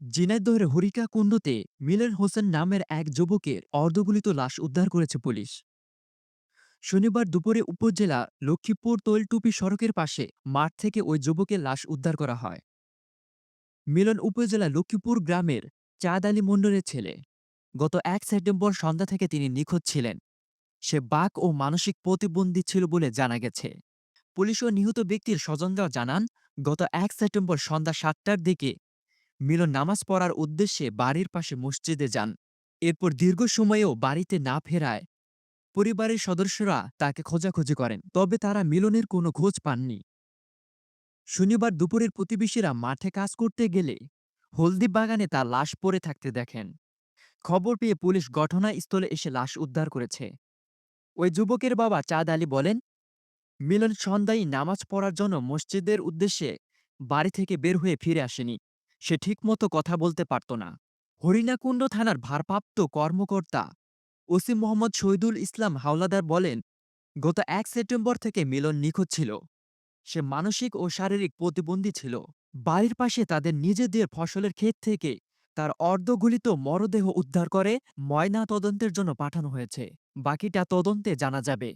ঝিনাইদহের হরিকা কুণ্ডতে মিলন হোসেন নামের এক যুবকের অর্ধগলিত লাশ উদ্ধার করেছে পুলিশ। শনিবার দুপুরে উপজেলা লক্ষ্মীপুর তৈলটুপি সড়কের পাশে মাঠ থেকে ওই যুবকের লাশ উদ্ধার করা হয়। মিলন উপজেলা লক্ষ্মীপুর গ্রামের চাঁদ আলী মণ্ডলের ছেলে। গত এক সেপ্টেম্বর সন্ধ্যা থেকে তিনি নিখোঁজ ছিলেন। সে বাক ও মানসিক প্রতিবন্ধী ছিল বলে জানা গেছে। পুলিশ ও নিহত ব্যক্তির স্বজনরাও জানান, গত এক সেপ্টেম্বর সন্ধ্যা সাতটার দিকে মিলন নামাজ পড়ার উদ্দেশ্যে বাড়ির পাশে মসজিদে যান। এরপর দীর্ঘ সময়েও বাড়িতে না ফেরায় পরিবারের সদস্যরা তাকে খোঁজাখুঁজি করেন, তবে তারা মিলনের কোনো খোঁজ পাননি। শনিবার দুপুরের প্রতিবেশীরা মাঠে কাজ করতে গেলে হলদি বাগানে তার লাশ পড়ে থাকতে দেখেন। খবর পেয়ে পুলিশ ঘটনাস্থলে এসে লাশ উদ্ধার করেছে। ওই যুবকের বাবা চাঁদ আলী বলেন, মিলন সন্ধ্যায় নামাজ পড়ার জন্য মসজিদের উদ্দেশ্যে বাড়ি থেকে বের হয়ে ফিরে আসেনি। সে ঠিকমতো কথা বলতে পারত না। হরিণাকুণ্ড থানার ভারপ্রাপ্ত কর্মকর্তা ওসি মোহাম্মদ শহীদুল ইসলাম হাওলাদার বলেন, গত এক সেপ্টেম্বর থেকে মিলন নিখোঁজ ছিল। সে মানসিক ও শারীরিক প্রতিবন্ধী ছিল। বাড়ির পাশে তাদের নিজেদের ফসলের ক্ষেত থেকে তার অর্ধগুলিত মরদেহ উদ্ধার করে ময়না তদন্তের জন্য পাঠানো হয়েছে। বাকিটা তদন্তে জানা যাবে।